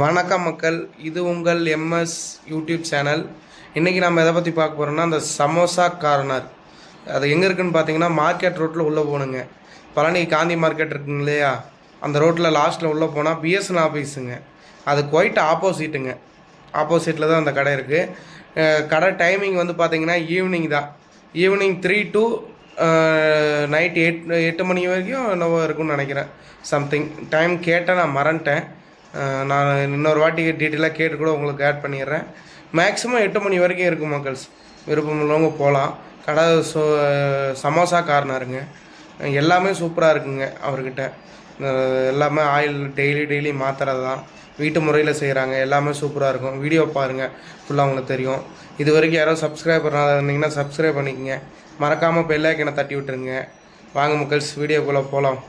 வணக்கம் மக்கள். இது உங்கள் எம்எஸ் யூடியூப் சேனல். இன்றைக்கி நம்ம எதை பற்றி பார்க்க போகிறோம்னா அந்த சமோசா கார்னர். அது எங்கே இருக்குதுன்னு பார்த்தீங்கன்னா மார்க்கெட் ரோட்டில் உள்ளே போகணுங்க பழனி காந்தி மார்க்கெட் இருக்குங்க இல்லையா? அந்த ரோட்டில் லாஸ்ட்டில் உள்ளே போனால் பிஎஸ்என் ஆஃபீஸுங்க அது குவைட் ஆப்போசிட்டுங்க ஆப்போசிட்டில் தான் அந்த கடை இருக்குது கடை டைமிங் வந்து பார்த்தீங்கன்னா ஈவினிங் தான். ஈவினிங் த்ரீ டு நைட் எட் எட்டு மணி வரைக்கும் என்னவோ இருக்கும்னு நினைக்கிறேன். சம்திங் டைம் கேட்டால் நான் மறந்துட்டேன். நான் இன்னொரு வாட்டி டீட்டெயிலாக கேட்டு கூட உங்களுக்கு ஆட் பண்ணிடுறேன். மேக்ஸிமம் எட்டு மணி வரைக்கும் இருக்கும் மக்கள்ஸ். விருப்பம் உள்ளவங்க போகலாம் கடை சோ சமோசா கார்னருங்க எல்லாமே சூப்பராக இருக்குங்க அவர்கிட்ட. எல்லாமே ஆயில் டெய்லி டெய்லி மாற்றுறது தான். வீட்டு முறையில் செய்கிறாங்க எல்லாமே சூப்பராக இருக்கும். வீடியோ பாருங்கள் ஃபுல்லாக உங்களுக்கு தெரியும். இது வரைக்கும் யாரோ சப்ஸ்கிரைப் பண்ணாத இருந்தீங்கன்னா சப்ஸ்கிரைப் பண்ணிக்கங்க. மறக்காமல் பெல்லைக்கனை தட்டி விட்டுருங்க. வாங்க மக்கள்ஸ் வீடியோக்குள்ளே போகலாம்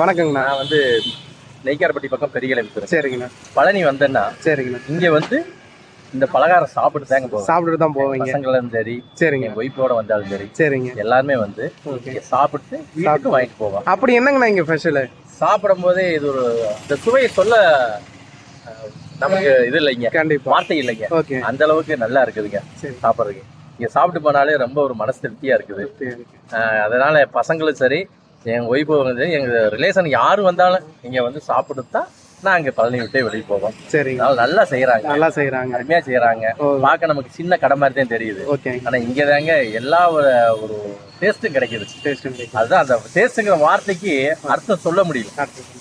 வணக்கங்கண்ணா. நான் வந்து நெய்க்காரப்பட்டி பக்கம் பெரியகளை சரிங்கண்ணா. பழனி வந்தேன்னா சரிங்கண்ணா. இங்க வந்து இந்த பலகாரம் சாப்பிட்டு தாங்க போவேன். சாப்பிட்டுட்டு தான் போவீங்க. பசங்களும் சரி சரிங்க. ஒய்ஃபோட வந்தாலும் சரி சரிங்க. எல்லாருமே வந்து சாப்பிட்டு வீட்டுக்கு வாங்கிட்டு போவோம். அப்படி என்னங்கண்ணா இங்கே ஸ்பெஷலு சாப்பிடும் போதே இது ஒரு இந்த சுவையை சொல்ல நமக்கு இது இல்லைங்க. கண்டிப்பாக வார்த்தை இல்லைங்க. ஓகே. அந்த அளவுக்கு நல்லா இருக்குதுங்க சாப்பிட்றதுக்கு. இங்க சாப்பிட்டு போனாலே ரொம்ப ஒரு மனசு திருப்தியா இருக்குது அதனால பசங்களும் சரி என் ஒய்ஃபு வந்து எங்க ரிலேஷன் யாரு வந்தாலும் இங்க வந்து சாப்பிட்டு தான் நாங்க பழனி விட்டே வெளியே போவோம். அதனால நல்லா செய்யறாங்க நல்லா செய்கிறாங்க அருமையா செய்யறாங்க ஓ. பார்க்க நமக்கு சின்ன கடை மாதிரி தான் தெரியுது. ஓகேங்க ஆனா இங்க தாங்க எல்லா ஒரு டேஸ்ட்டும் கிடைக்குது. டேஸ்ட் அதுதான் அந்த டேஸ்ட்ங்கிற வார்த்தைக்கு அர்த்தம் சொல்ல முடியல.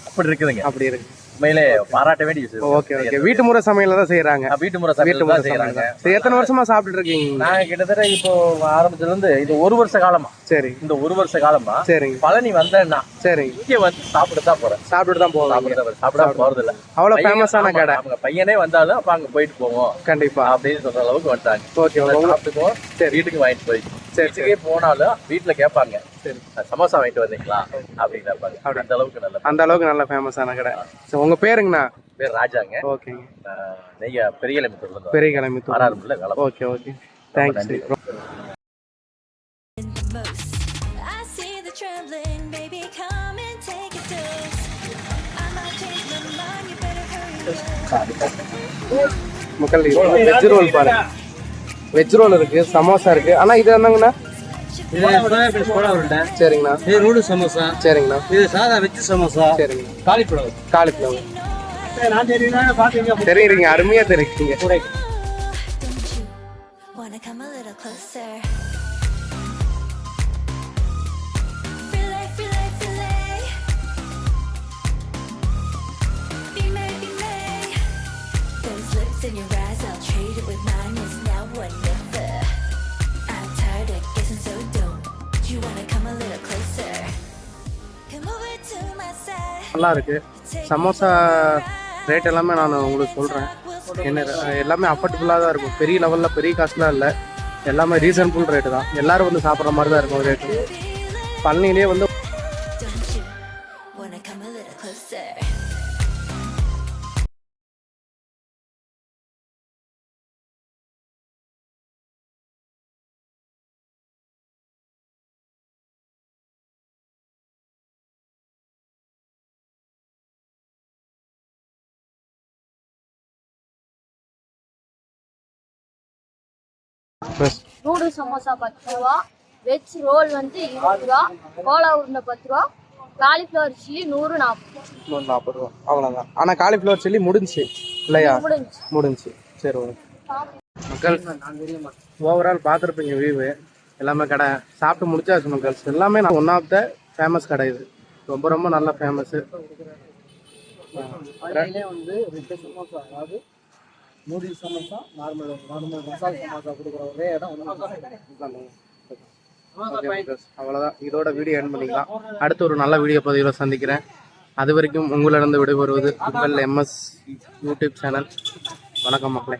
அப்படி இருக்குதுங்க. அப்படி இருக்கு. உண்மையிலே பாராட்ட வேண்டிய விஷயம் ஓகே ஓகே. வீட்டு முறை சமையல தான் செய்கிறாங்க நான் வீட்டு முறை வீட்டு முறை செய்யறாங்க சரி எத்தனை வருஷமா சாப்பிட்டுட்டு இருக்கீங்க? நாங்க கிட்டத்தட்ட இப்போ ஆரம்பத்துல இருந்து இது ஒரு வருஷ காலமா. சரி. இந்த ஒரு வருஷ காலமா சரிங்க பழனி வந்தேன்னா சரிங்க இங்க வந்து சாப்பிட்டு தான் போறேன். சாப்பிட்டுட்டு தான் போவாங்க. சாப்பிட போறது இல்ல அவ்வளோ பையன் ஃபேமஸான கடை. அவங்க பையனே வந்தாலும் அப்ப அங்க போயிட்டு போவோம். கண்டிப்பா. அப்படின்னு சொல்ற அளவுக்கு வந்துட்டாங்க. ஓகே சாப்பிட்டுக்குவோம். சரி. வீட்டுக்கு வாங்கிட்டு போய் சரி, வீட்டுக்கே போனாலும் வீட்டுல கேட்பாங்க சரி. சமோசா வாங்கிட்டு வந்தீங்களா? அப்படின்னு கேட்பாங்க அந்த அளவுக்கு நல்ல அந்த அளவுக்கு நல்ல ஃபேமஸான கடை. சரி உங்க பேருங்கண்ணா? பேர் ராஜாங்க. ஓகேங்க. நெய்ய பெரிய இருந்து பெரிய கிளம்பி okay okay. Thanks trembling, baby, come and take a dose. I might change my mind, you better hurry up. மக்கள் வெஜ் ரோல் பாருங்க. வெஜ் ரோல் இருக்கு சமோசா இருக்கு. ஆனா இது என்னங்கண்ணா? இது சோயா பீன்ஸ் கோலா உருண்டை. சரிங்கண்ணா. இது நூடு சமோசா சரிங்கண்ணா. இது சாதா வெஜ் சமோசா சரிங்க காலிஃப்ளவர். காலிஃப்ளவர். நான் தெரியுங்க பாத்தீங்க தெரியுறீங்க அருமையா தெரியுங்க Don't you wanna come a little closer? நல்லா இருக்கு சமோசா ரேட் எல்லாமே நான் உங்களுக்கு சொல்கிறேன் என்ன எல்லாமே அஃபர்டபுளாக தான் இருக்கும். பெரிய லெவலில் பெரிய காசுலாம் இல்லை. எல்லாமே ரீசனபுள் ரேட்டு தான். எல்லோரும் வந்து சாப்பிட்ற மாதிரி தான் இருக்கும் ரேட்டு பழனிலேயே வந்து நூடுல்ஸ் சமோசா பத்து ரூபா. வெஜ் ரோல் வந்து இருபது ரூபா. கோலா உருண்டை பத்து ரூபா. காலிஃப்ளவர் சில்லி நூறு நாற்பது நூறு நாற்பது ரூபா. அவ்வளோதான் ஆனால் காலிஃப்ளவர் சில்லி முடிஞ்சுச்சு. இல்லையா? முடிஞ்சு முடிஞ்சுச்சு. சரி ஓகே. மக்கள் ஓவரால் பார்த்துருப்பீங்க வியூவு எல்லாமே கடை. சாப்பிட்டு முடிச்சாச்சு மக்கள்ஸ் எல்லாமே நான் ஒன் ஆஃப் த ஃபேமஸ் கடை இது. ரொம்ப ரொம்ப நல்ல ஃபேமஸ்ஸு பழனிலே வந்து ரெண்டு samosa noodles samosa normal normal masala samosa கொடுக்குற ஒரே இடம் அவ்வளோதான் இதோட வீடியோ என் பண்ணிக்கலாம். அடுத்து ஒரு நல்ல வீடியோ பதிவில் சந்திக்கிறேன். அது வரைக்கும் உங்களிடம் விடைபெறுவது உங்கள் எம்எஸ் யூடியூப் சேனல். வணக்கம் மக்களே.